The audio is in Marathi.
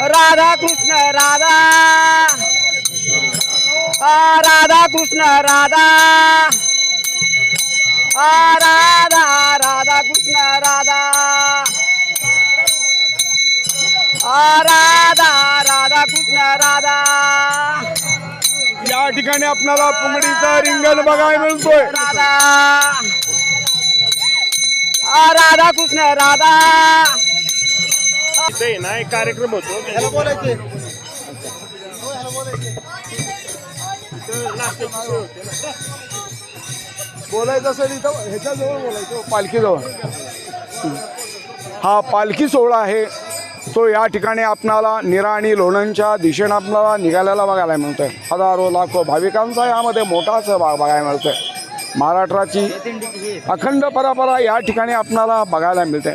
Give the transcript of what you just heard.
राधा कृष्ण राधा. राधा कृष्ण राधा. राधा राधा कृष्ण राधा. राधा राधा कृष्ण राधा. या ठिकाणी आपल्याला पुंगडीचं रिंगण बघायला मिळतोय. राधा. राधा कृष्ण राधा. इथे ना एक कार्यक्रम होतो. बोलायचं. असेल इथं ह्याच्याजवळ बोलायचं हो, पालखीजवळ. हा पालखी सोहळा आहे. तो या ठिकाणी आपणाला निरा आणि लोणंदच्या दिशेनं आपल्याला निघाल्याला बघायला मिळतोय. हजारो लाखो भाविकांचा यामध्ये मोठा सहभाग बघायला मिळतोय. महाराष्ट्राची अखंड परंपरा या ठिकाणी आपणाला बघायला मिळते.